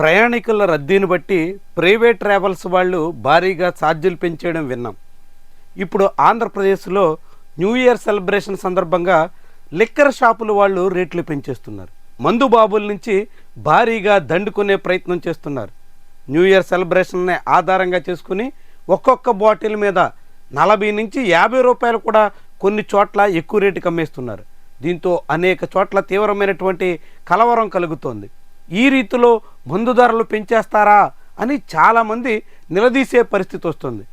ప్రయాణికుల రద్దీని బట్టి ప్రైవేట్ ట్రావెల్స్ వాళ్ళు భారీగా ఛార్జీలు పెంచేయడం విన్నాం. ఇప్పుడు ఆంధ్రప్రదేశ్లో న్యూ ఇయర్ సెలబ్రేషన్ సందర్భంగా లిక్కర్ షాపుల వాళ్ళు రేట్లు పెంచేస్తున్నారు. మందు బాబుల నుంచి భారీగా దండుకునే ప్రయత్నం చేస్తున్నారు. న్యూ ఇయర్ సెలబ్రేషన్ని ఆధారంగా చేసుకుని ఒక్కొక్క బాటిల్ మీద నలభై నుంచి యాభై రూపాయలు కూడా కొన్ని చోట్ల ఎక్కువ రేటుకి అమ్మేస్తున్నారు. దీంతో అనేక చోట్ల తీవ్రమైనటువంటి కలవరం కలుగుతోంది. ఈ రీతిలో మందు ధరలు పెంచేస్తారా అని చాలామంది నిలదీసే పరిస్థితి వస్తుంది.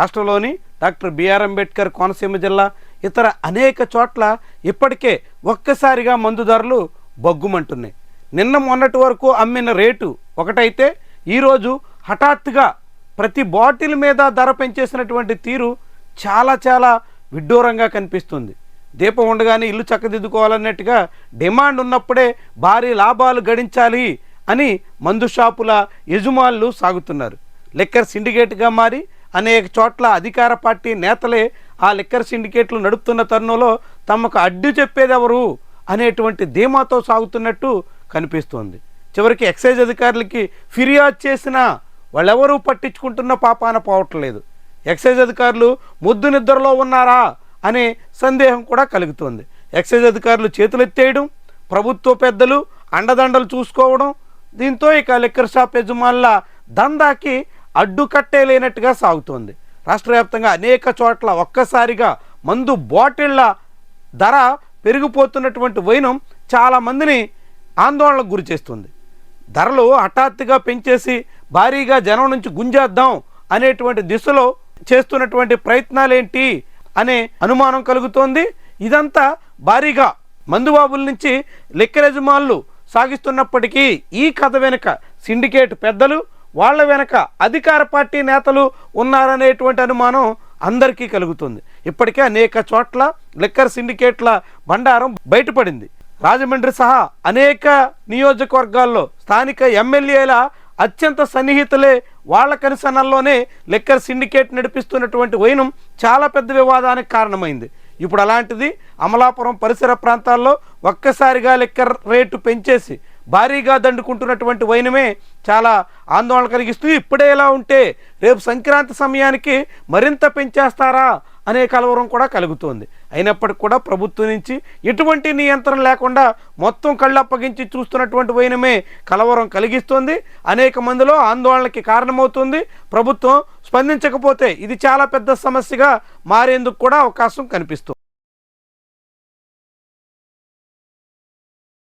రాష్ట్రంలోని డాక్టర్ బిఆర్ అంబేద్కర్ కోనసీమ జిల్లా ఇతర అనేక చోట్ల ఇప్పటికే ఒక్కసారిగా మందు ధరలు బగ్గుమంటున్నాయి. నిన్న మొన్నటి వరకు అమ్మిన రేటు ఒకటైతే ఈరోజు హఠాత్తుగా ప్రతి బాటిల్ మీద ధర పెంచేసినటువంటి తీరు చాలా చాలా విడ్డూరంగా కనిపిస్తుంది. దీపం ఉండగానే ఇల్లు చక్కదిద్దుకోవాలన్నట్టుగా డిమాండ్ ఉన్నప్పుడే భారీ లాభాలు గడించాలి అని మందు షాపుల యజమానులు సాగుతున్నారు. లిక్కర్ సిండికేట్గా మారి అనేక చోట్ల అధికార పార్టీ నేతలే ఆ లిక్కర్ సిండికేట్లు నడుపుతున్న తరుణంలో తమకు అడ్డు చెప్పేదెవరు అనేటువంటి ధీమాతో సాగుతున్నట్టు కనిపిస్తోంది. చివరికి ఎక్సైజ్ అధికారులకి ఫిర్యాదు చేసినా వాళ్ళెవరూ పట్టించుకుంటున్న పాపాన పోవట్లేదు. ఎక్సైజ్ అధికారులు ముద్దు నిద్రలో ఉన్నారా? అనే సందేహం కూడా కలుగుతోంది. ఎక్సైజ్ అధికారులు చేతులెత్తేయడం ప్రభుత్వ పెద్దలు అండదండలు చూసుకోవడం దీంతో ఇక లిక్కర్ షాప్ యజమానుల దందాకి అడ్డుకట్టే లేనట్టుగా సాగుతోంది. రాష్ట్ర వ్యాప్తంగా అనేక చోట్ల ఒక్కసారిగా మందు బాటిళ్ళ ధర పెరిగిపోతున్నటువంటి వైనం చాలామందిని ఆందోళనకు గురి చేస్తుంది. ధరలు హఠాత్తుగా పెంచేసి భారీగా జనం నుంచి గుంజేద్దాం అనేటువంటి దిశలో చేస్తున్నటువంటి ప్రయత్నాలేంటి? అనే అనుమానం కలుగుతోంది. ఇదంతా భారీగా మందుబాబుల నుంచి లిక్కర్ యజమానులు సాగిస్తున్నప్పటికీ ఈ కథ వెనుక సిండికేట్ పెద్దలు వాళ్ళ వెనక అధికార పార్టీ నేతలు ఉన్నారనేటువంటి అనుమానం అందరికీ కలుగుతుంది. ఇప్పటికే అనేక చోట్ల లిక్కర్ సిండికేట్ల బండారం బయటపడింది. రాజమండ్రి సహా అనేక నియోజకవర్గాల్లో స్థానిక ఎమ్మెల్యేల అత్యంత సన్నిహితులే వాళ్ళ కనిసనల్లోనే లిక్కర్ సిండికేట్ నడిపిస్తున్నటువంటి వైనం చాలా పెద్ద వివాదానికి కారణమైంది. ఇప్పుడు అలాంటిది అమలాపురం పరిసర ప్రాంతాల్లో ఒక్కసారిగా లిక్కర్ రేటు పెంచేసి భారీగా దండుకుంటున్నటువంటి వైనమే చాలా ఆందోళన కలిగిస్తూ ఇప్పుడే ఎలా ఉంటే రేపు సంక్రాంతి సమయానికి మరింత పెంచేస్తారా అనే కలవరం కూడా కలుగుతోంది. అయినప్పటికీ కూడా ప్రభుత్వం నుంచి ఎటువంటి నియంత్రణ లేకుండా మొత్తం కళ్ళు అప్పగించి చూస్తున్నటువంటి వైనమే కలవరం కలిగిస్తుంది. అనేక మందిలో ఆందోళనకి కారణమవుతుంది. ప్రభుత్వం స్పందించకపోతే ఇది చాలా పెద్ద సమస్యగా మారేందుకు కూడా అవకాశం కనిపిస్తుంది.